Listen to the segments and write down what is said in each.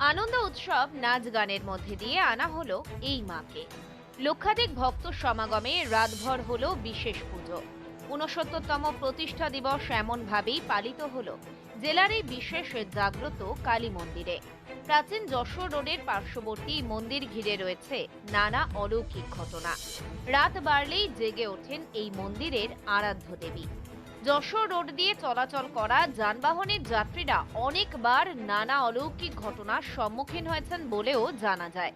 আনন্দ উৎসব নাচ গানের মধ্যে দিয়ে আনা হলো এই মাকে। লক্ষাধিক ভক্ত সমাগমে রাতভর হলো বিশেষ পুজো। ঊনসত্তরতম প্রতিষ্ঠা দিবস এমনভাবেই পালিত হলো জেলার এই বিশেষ জাগ্রত কালী মন্দিরে। প্রাচীন যশোর রোডের পার্শ্ববর্তী মন্দির ঘিরে রয়েছে নানা অলৌকিক ঘটনা। রাত বাড়লেই জেগে ওঠেন এই মন্দিরের আরাধ্য দেবী। যশোর রোড দিয়ে চলাচল করা যানবাহনের যাত্রীরা অনেকবার নানা অলৌকিক ঘটনার সম্মুখীন হয়েছেন বলেও জানা যায়।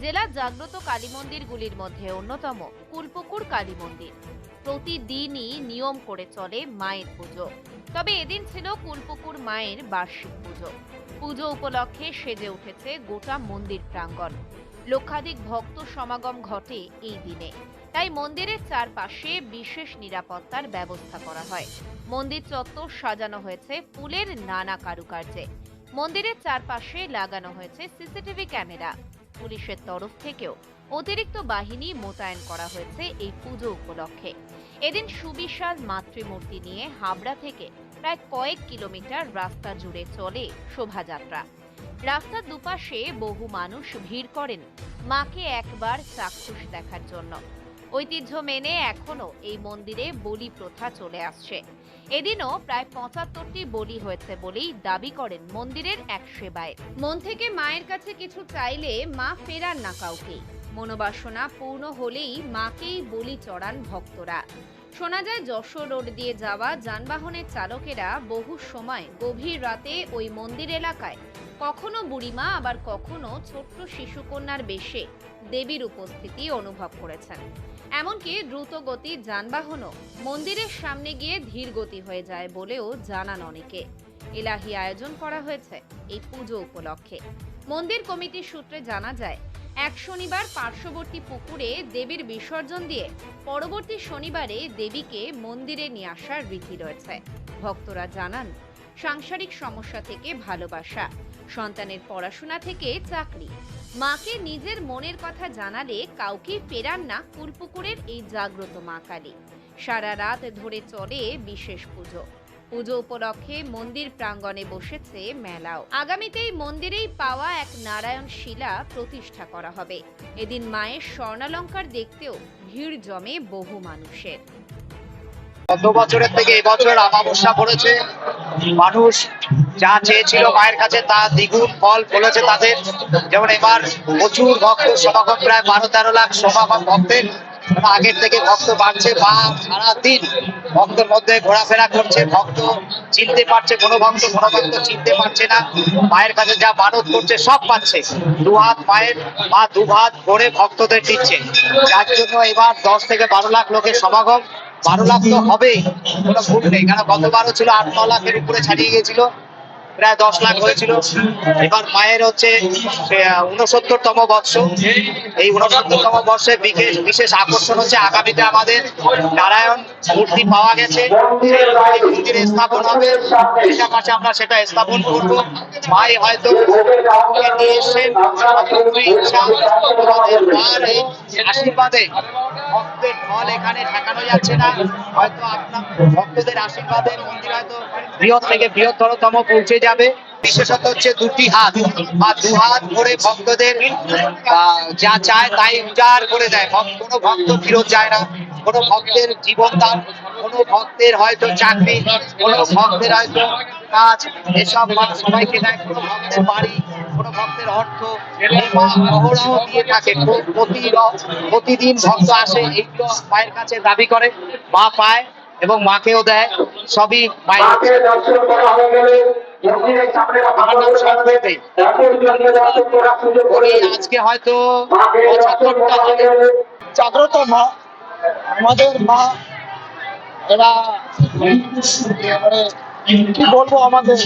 জেলার জাগ্রত কালী মন্দিরগুলির মধ্যে অন্যতম, কুলপুকুর কালী মন্দির প্রতিদিনই নিয়ম করে চলে মায়ের পুজো। তবে এদিন ছিল কুলপুকুর মায়ের বার্ষিক পুজো। পুজো উপলক্ষে সেজে উঠেছে গোটা মন্দির প্রাঙ্গণ। লক্ষাধিক ভক্ত সমাগম ঘটে এই দিনে। তাই মন্দিরের চারপাশে বিশেষ নিরাপত্তার ব্যবস্থা করা হয়। মন্দির চত্বর সাজানো হয়েছে ফুলের নানা কারুকার্যে। মন্দিরের চারপাশে লাগানো হয়েছে সিসিটিভি ক্যামেরা। পুলিশের তরফ থেকেও অতিরিক্ত বাহিনী মোতায়েন করা হয়েছে এই পুজো উপলক্ষে। এদিন সুবিশাল মাতৃমূর্তি নিয়ে হাবড়া থেকে প্রায় কয়েক কিলোমিটার রাস্তা জুড়ে চলে শোভাযাত্রা। রাস্তার দুপাশে বহু মানুষ ভিড় করেন। মাকে একবার চাক্ষুষ দেখার জন্য। ঐতিহ্য মেনে এখনও এই মন্দিরে বলি প্রথা চলে আসছে। এদিনও প্রায় পঁচাত্তরটি বলি হয়েছে বলেই দাবি করেন মন্দিরের এক সেবায়। মন থেকে মায়ের কাছে কিছু চাইলে মা ফেরান না কাউকেই মনোবাসনা পূর্ণ হলেই মাকেই বলি চড়ান ভক্তরা। শোনা যায় যশোর রোড দিয়ে যাওয়া যানবাহনের চালকেরা বহু সময় গভীর রাতে ওই মন্দির এলাকায় কখনো বুড়িমা, আবার কখনো ছোট্ট শিশুকন্যার বেশে দেবীর উপস্থিতি অনুভব করেছেন। এমনকি দ্রুত গতির যানবাহনও মন্দিরের সামনে গিয়ে ধীর গতি হয়ে যায় বলেও জানান অনেকে। এলাহি আয়োজন করা হয়েছে এই পুজো উপলক্ষে। মন্দির কমিটির সূত্রে জানা যায়, এক শনিবার পার্শ্ববর্তী পুকুরে দেবীর বিসর্জন দিয়ে পরবর্তী শনিবারে দেবীকে মন্দিরে নিয়ে আসার রীতি রয়েছে। ভক্তরা জানান, সাংসারিক সমস্যা থেকে ভালোবাসা সন্তানের পড়াশোনা থেকে চাকরি। মাকে নিজের মনের কথা জানালে কাউকে ফেরান না কুলপুকুরের এই জাগ্রত মা কালী। সারা রাত ধরে চলে বিশেষ পুজো। পুজো উপলক্ষে মন্দির প্রাঙ্গণে বসেছে মেলাও। আগামীতেই মন্দিরেই পাওয়া এক নারায়ণ শিলা প্রতিষ্ঠা করা হবে। এদিন মায়ের স্বর্ণালঙ্কার দেখতেও ভিড় জমে বহু মানুষের। গত বছরের থেকে এবছর অমাবস্যা পড়েছে। মানুষ যা চেয়েছিল মায়ের কাছে তা দ্বিগুণ ফল ফলেছে তাদের। যেমন এবার প্রচুর ভক্ত সমাগম, প্রায় বারো তেরো লাখ সমাগম ভক্তের। আগের থেকে ভক্ত বাড়ছে বা সারাদিন ভক্তের মধ্যে ঘোরাফেরা করছে। ভক্ত চিনতে পারছে, কোনো ভক্ত কোনো ভক্ত চিনতে পারছে না। মায়ের কাছে যা মানত করছে সব পাচ্ছে। দু হাত মায়ের মা দু হাত ভরে ভক্তদের দিচ্ছে। যার জন্য এবার দশ থেকে বারো লাখ লোকের সমাগম। বারো লাখ তো হবেই কোনো ভুল নেই কারণ গতবারও ছিল আট ন লাখের উপরে ছাড়িয়ে গেছিল প্রায় দশ লাখ হয়েছিল এবার মায়ের হচ্ছে উনসত্তর তম বর্ষ এই উনসত্তর তম বর্ষে বিশেষ বিশেষ আকর্ষণ হচ্ছে আগামীতে আমাদের নারায়ণ মূর্তি পাওয়া গেছে মন্দিরে স্থাপন হবে সেটা পাশে আমরা সেটা স্থাপন করব মাই হয়তো নিয়ে এসছেন আশীর্বাদে ভক্তের ফল এখানে ঠেকানো যাচ্ছে না। হয়তো আপনার ভক্তদের আশীর্বাদে মন্দির হয়তো বৃহৎ থেকে বৃহত্তরতম পৌঁছে যাবে। বিশেষত হচ্ছে দুটি হাত। বা দু হাত ভক্তদের যা চায় তাই উজাড় করে দেয়। কোনো ভক্ত ফিরত যায় না। কোনো ভক্তের জীবন দান, কোনো ভক্তের হয়তো চাকরি, কোনো ভক্তের হয়তো কাজ, এসব সবাইকে দেয়। কোনো ভক্তের কোনো অর্থ অহরহ দিয়ে থাকে। প্রতি প্রতিদিন ভক্ত আসে এইগুলো মায়ের কাছে দাবি করে মা পায় এবং মাকেও দেয় সবই মায়ের হয়ে আজকে হয়তো হয়ে জাগ্রত মা আমাদের মা এরা মানে কি বলব আমাদের?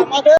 আমাদের